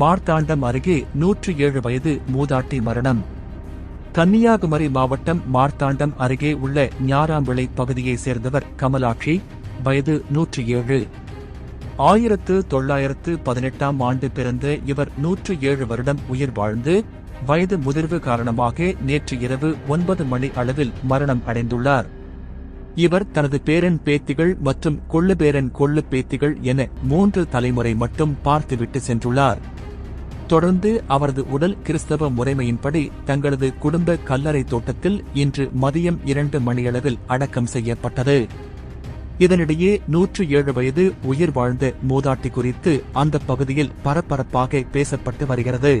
மார்த்தாண்டம் அருகே நூற்றி ஏழு வயது மூதாட்டி மரணம். கன்னியாகுமரி மாவட்டம் மார்த்தாண்டம் அருகே உள்ள ஞாராம்பிளை பகுதியைச் சேர்ந்தவர் கமலாட்சி வயது நூற்றி ஏழு. ஆயிரத்து தொள்ளாயிரத்து பதினெட்டாம் ஆண்டு பிறந்த இவர் நூற்று ஏழு வருடம் உயிர் வாழ்ந்து வயது முதிர்வு காரணமாக நேற்று இரவு ஒன்பது மணி அளவில் மரணம் அடைந்துள்ளார். இவர் தனது பேரன் பேத்திகள் மற்றும் கொள்ளுபேரன் கொள்ளு பேத்திகள் என மூன்று தலைமுறை மட்டும் பார்த்துவிட்டு சென்றுள்ளார். தொடர்ந்து அவரது உடல் கிறிஸ்தவ முறைமையின்படி தங்களது குடும்ப கல்லறை தோட்டத்தில் இன்று மதியம் இரண்டு மணியளவில் அடக்கம் செய்யப்பட்டது. இதனிடையே நூற்று ஏழு வயது உயிர் வாழ்ந்த மூதாட்டி குறித்து அந்த பகுதியில் பரபரப்பாக பேசப்பட்டு வருகிறது.